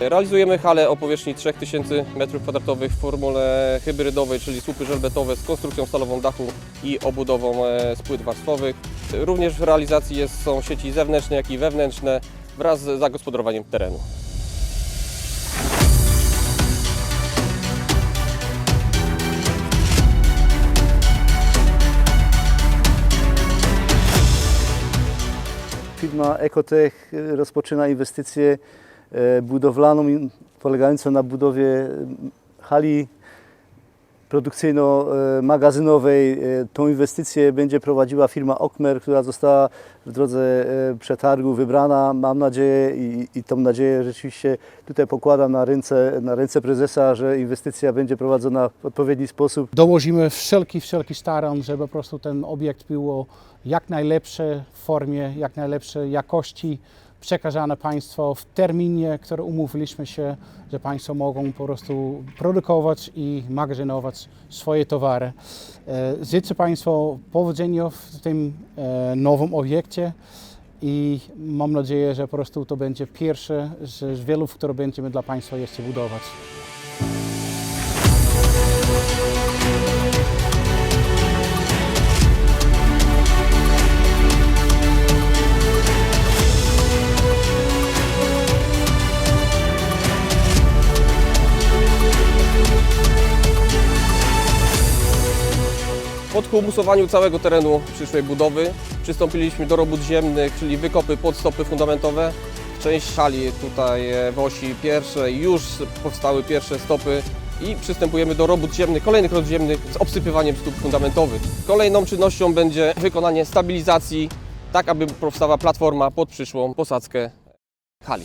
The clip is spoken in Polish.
Realizujemy halę o powierzchni 3000 m2 w formule hybrydowej, czyli słupy żelbetowe z konstrukcją stalową dachu i obudową e, z płyt warstwowych. Również w realizacji jest, są sieci zewnętrzne, jak i wewnętrzne wraz z zagospodarowaniem terenu. Firma Ecotech e, rozpoczyna inwestycję e, budowlaną in- polegającą na budowie m, hali produkcyjno-magazynowej. E, Tą inwestycję będzie prowadziła firma Okmer, która została w drodze e, przetargu wybrana. Mam nadzieję i, i tą nadzieję rzeczywiście tutaj pokładam na ręce, na ręce prezesa, że inwestycja będzie prowadzona w odpowiedni sposób. dołożymy wszelki, wszelki starań, żeby po prostu ten obiekt było jak najlepsze w formie, jak najlepszej jakości przekazane Państwu w terminie, który umówiliśmy się, że Państwo mogą po prostu produkować i magazynować swoje towary. E, Życzę Państwu powodzenia w tym e, nowym obiekcie i mam nadzieję, że po prostu to będzie pierwszy z z wielu, które będziemy dla Państwa jeszcze budować. Po humusowaniu całego terenu przyszłej budowy przystąpiliśmy do robót ziemnych, czyli wykopy podstopy fundamentowe. Część hali tutaj e, w osi pierwszej już powstały pierwsze stopy i przystępujemy do robót ziemnych, kolejnych robót ziemnych z obsypywaniem stóp fundamentowych. Kolejną czynnością będzie wykonanie stabilizacji, tak aby powstała platforma pod przyszłą posadzkę hali.